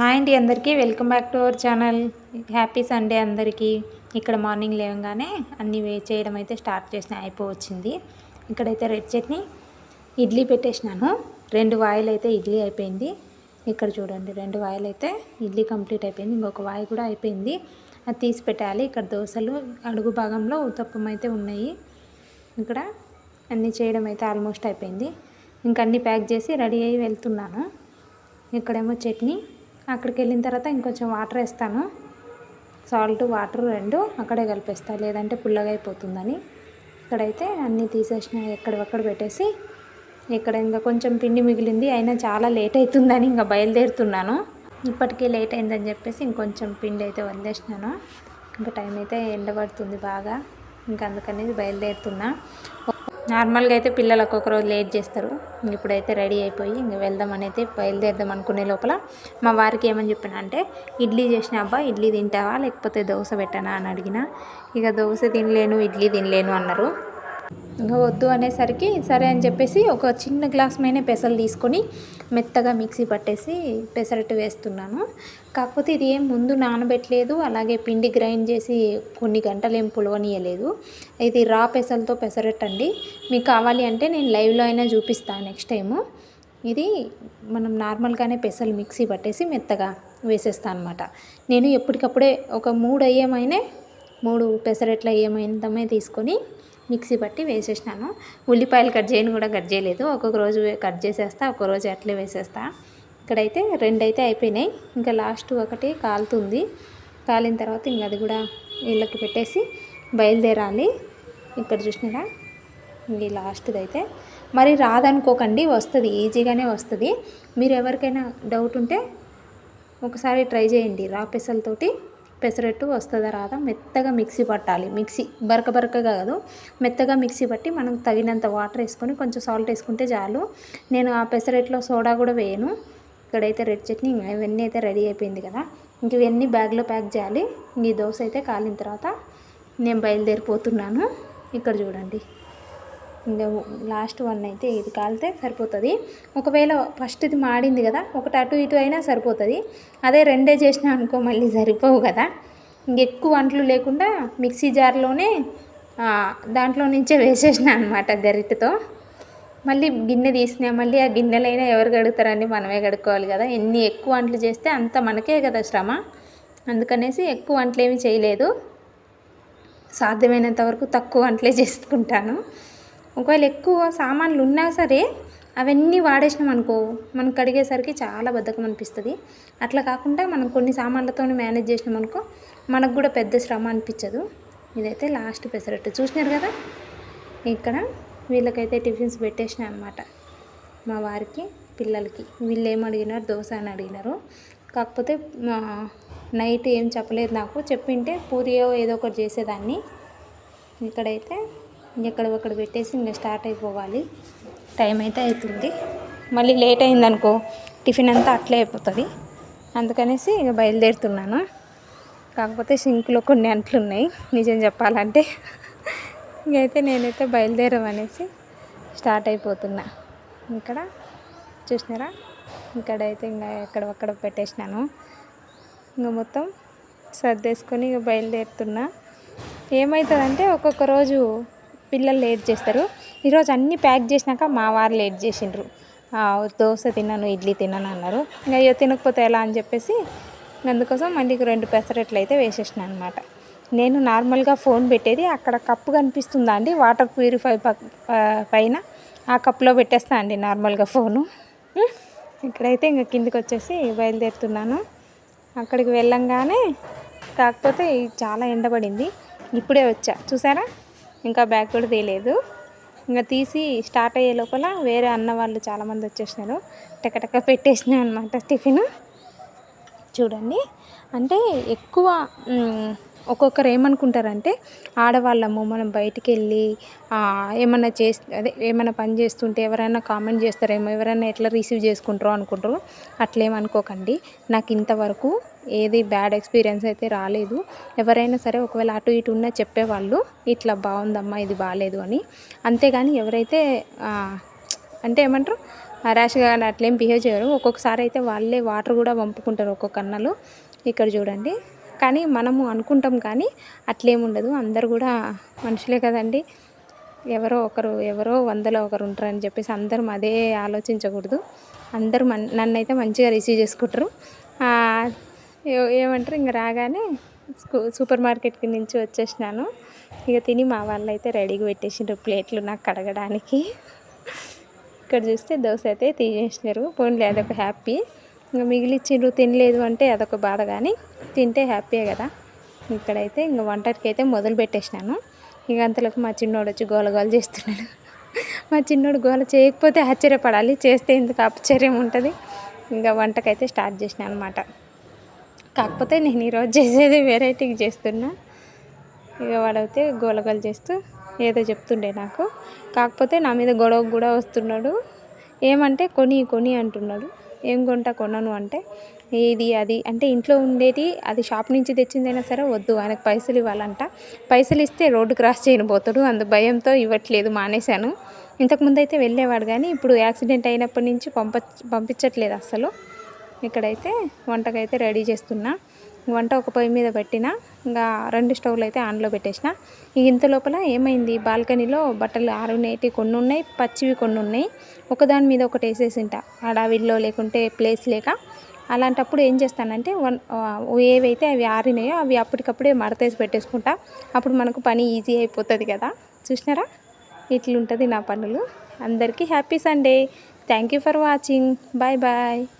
Hi అండి అందరికీ. Welcome back to our channel. Happy Sunday అందరికీ. ఇక్కడ మార్నింగ్ లేవగానే అన్నీ వే చేయడం అయితే స్టార్ట్ చేసిన అయిపోవచ్చింది. ఇక్కడైతే రెడ్ చట్నీ ఇడ్లీ పెట్టేసినాను. రెండు వాయిల్ అయితే ఇడ్లీ అయిపోయింది. ఇక్కడ చూడండి రెండు వాయిల్ అయితే ఇడ్లీ కంప్లీట్ అయిపోయింది. ఇంకొక వాయి కూడా అయిపోయింది. అది తీసి పెట్టాలి. ఇక్కడ దోశలు అడుగు భాగంలో ఉత్తప్పం అయితే ఉన్నాయి. ఇక్కడ అన్నీ చేయడం అయితే ఆల్మోస్ట్ అయిపోయింది. ఇంకా అన్నీ ప్యాక్ చేసి రెడీ అయ్యి వెళ్తున్నాను. ఇక్కడేమో చట్నీ అక్కడికి వెళ్ళిన తర్వాత ఇంకొంచెం వాటర్ వేస్తాను. సాల్ట్ వాటర్ రెండు అక్కడే కలిపేస్తాను లేదంటే పుల్లగా అయిపోతుందని. ఇక్కడైతే అన్నీ తీసేసిన ఎక్కడొక్కడ పెట్టేసి ఇక్కడ ఇంకా కొంచెం పిండి మిగిలింది. అయినా చాలా లేట్ అవుతుందని ఇంకా బయలుదేరుతున్నాను. ఇప్పటికే లేట్ అయిందని చెప్పేసి ఇంకొంచెం పిండి అయితే వదిలేసినాను. ఇంకా టైం అయితే ఎండబడుతుంది బాగా. ఇంకా అందుకనేది బయలుదేరుతున్నా. నార్మల్గా అయితే పిల్లలు ఒక్కొక్క రోజు లేట్ చేస్తారు. ఇప్పుడైతే రెడీ అయిపోయి ఇంక వెళ్దామని అయితే బయలుదేరదాం అనుకునే లోపల మా వారికి ఏమని చెప్పిన అంటే ఇడ్లీ చేసిన అబ్బా ఇడ్లీ తింటావా? లేకపోతే దోశ పెట్టనా? అని అడిగిన. ఇక దోశ తినలేను ఇడ్లీ తినలేను అన్నారు. ఇంకా వద్దు అనేసరికి సరే అని చెప్పేసి ఒక చిన్న గ్లాస్ మీద పెసలు తీసుకొని మెత్తగా మిక్సీ పట్టేసి పెసరట్టు వేస్తున్నాను. కాకపోతే ఇది ఏం ముందు నానబెట్టలేదు అలాగే పిండి గ్రైండ్ చేసి కొన్ని గంటలు ఏం పులవనీయలేదు. ఇది రా పెసలతో పెసరట్టు అండి మీకు కావాలి అంటే నేను లైవ్లో అయినా చూపిస్తాను నెక్స్ట్ టైము. ఇది మనం నార్మల్గానే పెసలు మిక్సీ పట్టేసి మెత్తగా వేసేస్తాను అనమాట నేను ఎప్పటికప్పుడే ఒక మూడు అయ్యేమైనా మూడు పెసరట్ల అయ్యేమైందమే తీసుకొని మిక్సీ పట్టి వేసేసినాను. ఉల్లిపాయలు కట్ చేయను కూడా కట్ చేయలేదు. ఒక్కొక్క రోజు కట్ చేసేస్తా ఒక్కొక్క రోజు అట్లే వేసేస్తా. ఇక్కడైతే రెండైతే అయిపోయినాయి. ఇంకా లాస్ట్ ఒకటి కాలుతుంది. కాలిన తర్వాత ఇంక అది కూడా వీళ్ళకి పెట్టేసి బయలుదేరాలి. ఇక్కడ చూసినారా? ఇది లాస్ట్ది అయితే మరి రాదనుకోకండి వస్తుంది ఈజీగానే వస్తుంది. మీరు ఎవరికైనా డౌట్ ఉంటే ఒకసారి ట్రై చేయండి. రా పెసలతోటి. పెసరట్టు వస్తుందా రాదా? మెత్తగా మిక్సీ పట్టాలి. మిక్సీ బరక బరకగా కాదు. మెత్తగా మిక్సీ పట్టి మనం తగినంత వాటర్ వేసుకొని కొంచెం సాల్ట్ వేసుకుంటే చాలు. నేను ఆ పెసరట్లో సోడా కూడా వేయను. ఇక్కడైతే రెడ్ చట్నీ ఇవన్నీ అయితే రెడీ అయిపోయింది కదా. ఇంక ఇవన్నీ బ్యాగ్లో ప్యాక్ చేయాలి. ఈ దోశ అయితే కాలిన తర్వాత నేను బయలుదేరిపోతున్నాను. ఇక్కడ చూడండి. లాస్ట్ వన్ అయితే ఇది కాలితే సరిపోతుంది. ఒకవేళ ఫస్ట్ ఇది మాడింది కదా ఒకటి అటు ఇటు అయినా సరిపోతుంది. అదే రెండే చేసినా అనుకో మళ్ళీ సరిపోవు కదా. ఇంకెక్కువ వంటలు లేకుండా మిక్సీ జార్లోనే దాంట్లో నుంచే వేసేసిన అనమాట గరిటతో. మళ్ళీ గిన్నె తీసినా మళ్ళీ ఆ గిన్నెలైనా ఎవరు కడుగుతారండి? మనమే కడుక్కోవాలి కదా. ఎన్ని ఎక్కువ వంటలు చేస్తే అంత మనకే కదా శ్రమ. అందుకనేసి ఎక్కువ వంటలు ఏమి చేయలేదు. సాధ్యమైనంత వరకు తక్కువ వంటలే చేసుకుంటాను. ఒకవేళ ఎక్కువ సామాన్లు ఉన్నా సరే అవన్నీ వాడేసినాం అనుకో మనం కడిగేసరికి చాలా బద్ధకం అనిపిస్తుంది. అట్లా కాకుండా మనం కొన్ని సామాన్లతో మేనేజ్ చేసినాం అనుకో మనకు కూడా పెద్ద శ్రమ అనిపించదు. ఇదైతే లాస్ట్ పెసరట్టు. చూసినారు కదా? ఇక్కడ వీళ్ళకైతే టిఫిన్స్ పెట్టేసిన అనమాట మా వారికి పిల్లలకి. వీళ్ళు ఏం అడిగినారు? దోశ అని అడిగినారు. కాకపోతే నైట్ ఏం చెప్పలేదు నాకు. చెప్పింటే పూరియో ఏదో ఒకటి చేసేదాన్ని. ఇక్కడైతే ఇక్కడ ఒకటి పెట్టేసి ఇంకా స్టార్ట్ అయిపోవాలి. టైం అయితే అవుతుంది మళ్ళీ లేట్ అయిందనుకో టిఫిన్ అంతా అట్లే అయిపోతుంది. అందుకనేసి ఇక బయలుదేరుతున్నాను. కాకపోతే సింక్లో కొన్ని అంట్లు ఉన్నాయి. నిజం చెప్పాలంటే ఇంకైతే నేనైతే బయలుదేరమనేసి స్టార్ట్ అయిపోతున్నా. ఇక్కడ చూసినారా? ఇక్కడైతే ఇంకా ఎక్కడ ఒక్కడ పెట్టేసినాను. ఇంకా మొత్తం సర్దేసుకొని ఇక బయలుదేరుతున్నా. ఏమవుతుందంటే ఒక్కొక్క రోజు పిల్లలు లేట్ చేస్తారు. ఈరోజు అన్నీ ప్యాక్ చేసినాక మా వారు లేట్ చేసిండ్రు. దోశ తిన్నాను ఇడ్లీ తిన్నాను అన్నారు. ఇంకా అయ్యో తినకపోతే ఎలా అని చెప్పేసి అందుకోసం మళ్ళీ రెండు పెసరట్లు అయితే వేసేసిన అనమాట నేను నార్మల్గా ఫోన్ పెట్టేది అక్కడ కప్పు కనిపిస్తుందా అండి? వాటర్ ప్యూరిఫై పైన ఆ కప్లో పెట్టేస్తా అండి నార్మల్గా ఫోను. ఇక్కడైతే ఇంకా కిందికి వచ్చేసి బయలుదేరుతున్నాను. అక్కడికి వెళ్ళంగానే కాకపోతే చాలా ఎండబడింది. ఇప్పుడే వచ్చా. చూసారా? ఇంకా బ్యాగ్ కూడా తీయలేదు. ఇంకా తీసి స్టార్ట్ అయ్యే లోపల వేరే అన్న వాళ్ళు చాలామంది వచ్చేసినారు. టకటక పెట్టేసిన అనమాట టిఫిన్. చూడండి. అంటే ఎక్కువ ఒక్కొక్కరు ఏమనుకుంటారంటే ఆడవాళ్ళము మనం బయటికి వెళ్ళి ఏమన్నా చేస్తే అదే ఏమైనా పని చేస్తుంటే ఎవరైనా కామెంట్ చేస్తారేమో ఎవరైనా ఎట్లా రిసీవ్ చేసుకుంటారో అనుకుంటారు అట్లేమనుకోకండి. నాకు ఇంతవరకు ఏది బ్యాడ్ ఎక్స్పీరియన్స్ అయితే రాలేదు. ఎవరైనా సరే ఒకవేళ అటు ఇటు ఉన్న చెప్పేవాళ్ళు ఇట్లా బాగుందమ్మా ఇది బాగాలేదు అని. అంతేగాని ఎవరైతే అంటే ఏమంటారు? ర్యాష్గా కానీ అట్లేం బిహేవ్ చేయరు. ఒక్కొక్కసారి అయితే వాళ్ళే వాటర్ కూడా పంపుకుంటారు ఒక్కొక్క అన్నలు. ఇక్కడ చూడండి. కానీ మనము అనుకుంటాం కానీ అట్లేం ఉండదు. అందరు కూడా మనుషులే కదండి. ఎవరో ఒకరు ఎవరో వందలో ఒకరు ఉంటారని చెప్పేసి అందరం అదే ఆలోచించకూడదు. అందరూ మన్ నన్ను అయితే మంచిగా రిసీవ్ చేసుకుంటారు. ఏమంటారు? ఇంక రాగానే సూపర్ మార్కెట్కి నుంచి వచ్చేసినాను. ఇక తిని మా వాళ్ళు అయితే రెడీగా పెట్టేసిండ్రు ప్లేట్లు నాకు కడగడానికి. ఇక్కడ చూస్తే దోశ అయితే తీసేసినారు పోన్లే అదొక హ్యాపీ. ఇంకా మిగిలిచ్చిండ్రు తినలేదు అంటే అదొక బాధ కానీ తింటే హ్యాపీయే కదా. ఇక్కడైతే ఇంకా వంటకి అయితే మొదలు పెట్టేసినాను. ఇక అంతలోకి మా చిన్నోడు వచ్చి గోల గోల చేస్తున్నాడు. మా చిన్నోడు గోల చేయకపోతే ఆశ్చర్యపడాలి చేస్తే ఎందుకు ఆశ్చర్యం ఉంటుంది? ఇంకా వంటకైతే స్టార్ట్ చేసిన అనమాట కాకపోతే నేను ఈరోజు చేసేది వెరైటీగా చేస్తున్నా. ఇక వాడైతే గోలగోలు చేస్తూ ఏదో చెప్తుండే నాకు. కాకపోతే నా మీద గొడవ కూడా వస్తున్నాడు. ఏమంటే కొని కొని అంటున్నాడు. ఏం కొంటా కొనను అంటే ఇది అది అంటే ఇంట్లో ఉండేది అది షాప్ నుంచి తెచ్చిందైనా సరే వద్దు ఆయనకు పైసలు ఇవ్వాలంట. పైసలు ఇస్తే రోడ్డు క్రాస్ చేయనిపోతాడు అందు భయంతో ఇవ్వట్లేదు మానేశాను. ఇంతకుముందు అయితే వెళ్ళేవాడు కానీ ఇప్పుడు యాక్సిడెంట్ అయినప్పటి నుంచి పంప పంపించట్లేదు అసలు ఇక్కడైతే వంటకైతే రెడీ చేస్తున్నా. వంట ఒక పొయ్యి మీద పెట్టిన ఇంకా రెండు స్టవ్లు అయితే ఆన్లో పెట్టేసిన. ఇక ఇంత లోపల ఏమైంది? బాల్కనీలో బట్టలు ఆరునేటి కొన్ని ఉన్నాయి పచ్చివి కొన్ని ఉన్నాయి. ఒకదాని మీద ఒకటి వేసేసింట. అడవిలో లేకుంటే ప్లేస్ లేక. అలాంటప్పుడు ఏం చేస్తానంటే వన్ ఏవైతే అవి ఆరినాయో అవి అప్పటికప్పుడే మడతేసి పెట్టేసుకుంటా. అప్పుడు మనకు పని ఈజీ అయిపోతుంది కదా. చూసినారా? ఇట్లుంటుంది నా పనులు. అందరికీ happy Sunday. Thank you for watching bye bye